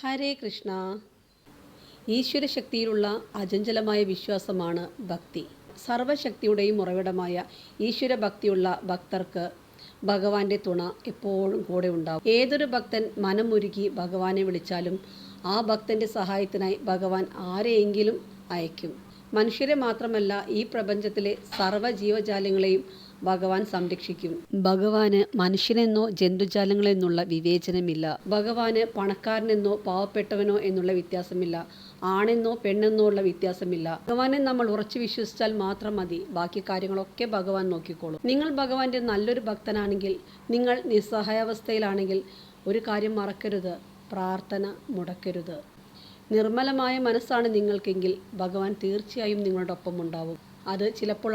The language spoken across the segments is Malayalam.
ഹരേ കൃഷ്ണ. ഈശ്വരശക്തിയിലുള്ള അചഞ്ചലമായ വിശ്വാസമാണ് ഭക്തി. സർവശക്തിയുടെയും ഉറവിടമായ ഈശ്വര ഭക്തിയുള്ള ഭക്തർക്ക് ഭഗവാന്റെ തുണ എപ്പോഴും കൂടെ ഉണ്ടാവും. ഏതൊരു ഭക്തൻ മനമൊരുക്കി ഭഗവാനെ വിളിച്ചാലും ആ ഭക്തന്റെ സഹായത്തിനായി ഭഗവാൻ ആരെയെങ്കിലും അയക്കും മനുഷ്യരെ മാത്രമല്ല ഈ പ്രപഞ്ചത്തിലെ സർവ ജീവജാലങ്ങളെയും ഭഗവാൻ സംരക്ഷിക്കും. ഭഗവാന് മനുഷ്യനെന്നോ ജന്തുജാലങ്ങളെന്നുള്ള വിവേചനമില്ല. ഭഗവാന് പണക്കാരനെന്നോ പാവപ്പെട്ടവനോ എന്നുള്ള വ്യത്യാസമില്ല. ആണെന്നോ പെണ്ണെന്നോ ഉള്ള വ്യത്യാസമില്ല. ഭഗവാനെ നമ്മൾ ഉറച്ചു വിശ്വസിച്ചാൽ മാത്രം മതി. ബാക്കി കാര്യങ്ങളൊക്കെ ഭഗവാൻ നോക്കിക്കോളും. നിങ്ങൾ ഭഗവാന്റെ നല്ലൊരു ഭക്തനാണെങ്കിൽ നിങ്ങൾ നിസ്സഹായാവസ്ഥയിലാണെങ്കിൽ ഒരു കാര്യം മറക്കരുത്. പ്രാർത്ഥന മുടക്കരുത്. നിർമ്മലമായ മനസ്സാണ് നിങ്ങൾക്കെങ്കിൽ ഭഗവാൻ തീർച്ചയായും നിങ്ങളുടെ ഒപ്പം ഉണ്ടാവും അത് ചിലപ്പോൾ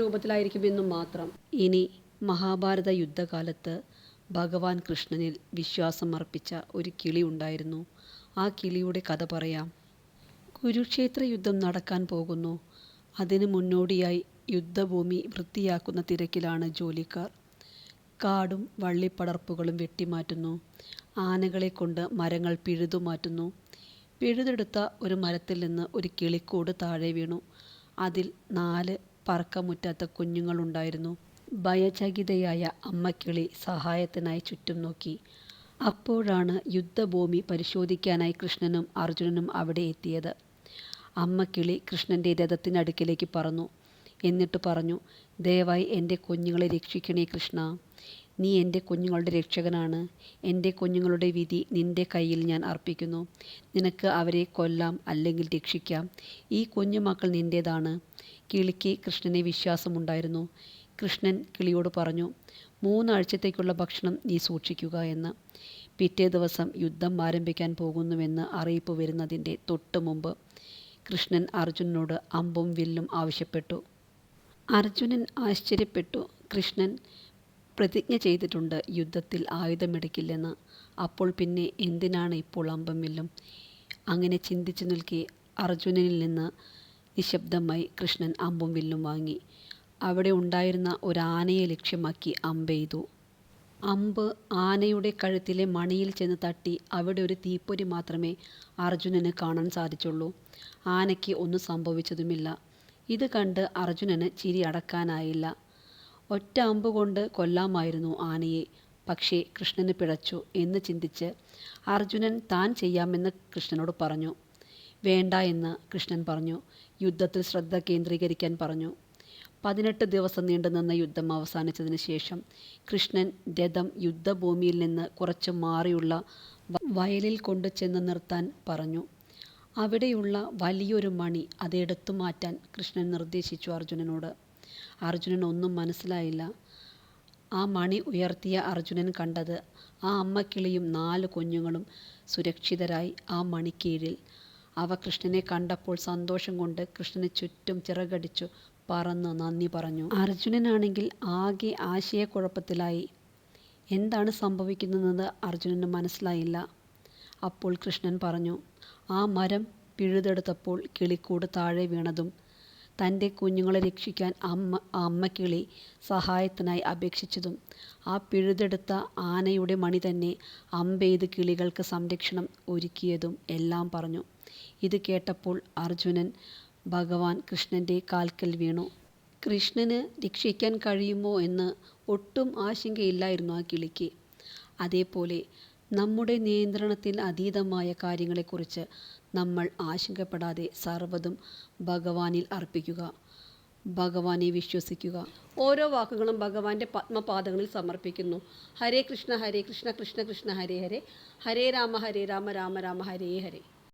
രൂപത്തിലായിരിക്കും എന്നും മാത്രം. ഇനി മഹാഭാരത യുദ്ധകാലത്ത് ഭഗവാൻ കൃഷ്ണനിൽ വിശ്വാസം അർപ്പിച്ച ഒരു കിളി ഉണ്ടായിരുന്നു. ആ കിളിയുടെ കഥ പറയാം. കുരുക്ഷേത്ര യുദ്ധം നടക്കാൻ പോകുന്നു. അതിന് മുന്നോടിയായി യുദ്ധഭൂമി വൃത്തിയാക്കുന്ന തിരക്കിലാണ് ജോലിക്കാർ. കാടും വള്ളിപ്പടർപ്പുകളും വെട്ടിമാറ്റുന്നു. ആനകളെ കൊണ്ട് മരങ്ങൾ പിഴുതുമാറ്റുന്നു പിഴുതെടുത്ത ഒരു മരത്തിൽ നിന്ന് ഒരു കിളിക്കൂട് താഴെ വീണു. അതിൽ നാല് പറക്കമുറ്റാത്ത കുഞ്ഞുങ്ങളുണ്ടായിരുന്നു. ഭയചകിതയായ അമ്മക്കിളി സഹായത്തിനായി ചുറ്റും നോക്കി. അപ്പോഴാണ് യുദ്ധഭൂമി പരിശോധിക്കാനായി കൃഷ്ണനും അർജുനനും അവിടെ എത്തിയത്. അമ്മക്കിളി കൃഷ്ണന്റെ രഥത്തിനടുക്കിലേക്ക് പറന്നു. എന്നിട്ട് പറഞ്ഞു ദയവായി എന്റെ കുഞ്ഞുങ്ങളെ രക്ഷിക്കണേ കൃഷ്ണ. നീ എന്റെ കുഞ്ഞുങ്ങളുടെ രക്ഷകനാണ്. എന്റെ കുഞ്ഞുങ്ങളുടെ വിധി നിന്റെ കയ്യിൽ ഞാൻ അർപ്പിക്കുന്നു. നിനക്ക് അവരെ കൊല്ലാം അല്ലെങ്കിൽ രക്ഷിക്കാം. ഈ കുഞ്ഞുമക്കൾ നിന്റേതാണ് കിളിക്ക് കൃഷ്ണനെ വിശ്വാസമുണ്ടായിരുന്നു. കൃഷ്ണൻ കിളിയോട് പറഞ്ഞു മൂന്നാഴ്ചത്തേക്കുള്ള ഭക്ഷണം നീ സൂക്ഷിക്കുക എന്ന്. പിറ്റേ ദിവസം യുദ്ധം ആരംഭിക്കാൻ പോകുന്നുവെന്ന് അറിയിപ്പ് വരുന്നതിന്റെ തൊട്ട് മുമ്പ് കൃഷ്ണൻ അർജുനനോട് അമ്പും വില്ലും ആവശ്യപ്പെട്ടു. അർജുനൻ ആശ്ചര്യപ്പെട്ടു. കൃഷ്ണൻ പ്രതിജ്ഞ ചെയ്തിട്ടുണ്ട് യുദ്ധത്തിൽ ആയുധമെടുക്കില്ലെന്ന്. അപ്പോൾ പിന്നെ എന്തിനാണ് ഇപ്പോൾ അമ്പം അങ്ങനെ ചിന്തിച്ചു നിൽക്കി അർജുനനിൽ നിന്ന് നിശബ്ദമായി കൃഷ്ണൻ അമ്പും വില്ലും വാങ്ങി. അവിടെ ഉണ്ടായിരുന്ന ഒരു ആനയെ ലക്ഷ്യമാക്കി അമ്പെയ്തു അമ്പ് ആനയുടെ കഴുത്തിലെ മണിയിൽ ചെന്ന് തട്ടി അവിടെ ഒരു തീപ്പൊരി മാത്രമേ അർജുനന് കാണാൻ സാധിച്ചുള്ളൂ. ആനയ്ക്ക് ഒന്നും സംഭവിച്ചതുമില്ല. ഇത് കണ്ട് അർജുനന് ചിരി അടക്കാനായില്ല. ഒറ്റ അമ്പ് കൊണ്ട് കൊല്ലാമായിരുന്നു ആനയെ. പക്ഷേ കൃഷ്ണന് പിഴച്ചു എന്ന് ചിന്തിച്ച് അർജുനൻ താൻ ചെയ്യാമെന്ന് കൃഷ്ണനോട് പറഞ്ഞു. വേണ്ട എന്ന് കൃഷ്ണൻ പറഞ്ഞു. യുദ്ധത്തിൽ ശ്രദ്ധ കേന്ദ്രീകരിക്കാൻ പറഞ്ഞു. പതിനെട്ട് ദിവസം നീണ്ടുനിന്ന യുദ്ധം അവസാനിച്ചതിന് ശേഷം കൃഷ്ണൻ രഥം യുദ്ധഭൂമിയിൽ നിന്ന് കുറച്ച് മാറിയുള്ള വയലിൽ കൊണ്ടു ചെന്ന് നിർത്താൻ പറഞ്ഞു. അവിടെയുള്ള വലിയൊരു മണി അതെടുത്തു മാറ്റാൻ കൃഷ്ണൻ നിർദ്ദേശിച്ചു അർജുനനോട്. അർജുനൻ ഒന്നും മനസ്സിലായില്ല. ആ മണി ഉയർത്തിയ അർജുനൻ കണ്ടത് ആ അമ്മക്കിളിയും നാല് കുഞ്ഞുങ്ങളും സുരക്ഷിതരായി ആ മണിക്കീഴിൽ. അവ കൃഷ്ണനെ കണ്ടപ്പോൾ സന്തോഷം കൊണ്ട് കൃഷ്ണന് ചുറ്റും ചിറകടിച്ചു പറന്ന് നന്ദി പറഞ്ഞു. അർജുനനാണെങ്കിൽ ആകെ ആശയക്കുഴപ്പത്തിലായി. എന്താണ് സംഭവിക്കുന്നതെന്ന് അർജുനന് മനസ്സിലായില്ല. അപ്പോൾ കൃഷ്ണൻ പറഞ്ഞു ആ മരം പിഴുതെടുത്തപ്പോൾ കിളിക്കൂട് താഴെ വീണതും തന്റെ കുഞ്ഞുങ്ങളെ രക്ഷിക്കാൻ അമ്മ അമ്മക്കിളി സഹായത്തിനായി അപേക്ഷിച്ചതും ആ പിഴുതെടുത്ത ആനയുടെ മണി തന്നെ അമ്പെയ്ത് കിളികൾക്ക് സംരക്ഷണം ഒരുക്കിയതും എല്ലാം പറഞ്ഞു. ഇത് കേട്ടപ്പോൾ അർജുനൻ ഭഗവാൻ കൃഷ്ണന്റെ കാൽക്കൽ വീണു. കൃഷ്ണന് രക്ഷിക്കാൻ കഴിയുമോ? എന്ന് ഒട്ടും ആശങ്കയില്ലായിരുന്നു ആ കിളിക്ക്. അതേപോലെ നമ്മുടെ നിയന്ത്രണത്തിൽ അതീതമായ കാര്യങ്ങളെക്കുറിച്ച് നമ്മൾ ആശങ്കപ്പെടാതെ സർവതും ഭഗവാനിൽ അർപ്പിക്കുക ഭഗവാനെ വിശ്വസിക്കുക. ഓരോ വാക്കുകളും ഭഗവാന്റെ പത്മപാദങ്ങളിൽ സമർപ്പിക്കുന്നു. ഹരേ കൃഷ്ണ ഹരേ കൃഷ്ണ കൃഷ്ണ കൃഷ്ണ ഹരേ ഹരേ. ഹരേ രാമ ഹരേ രാമ രാമ രാമ ഹരേ ഹരേ.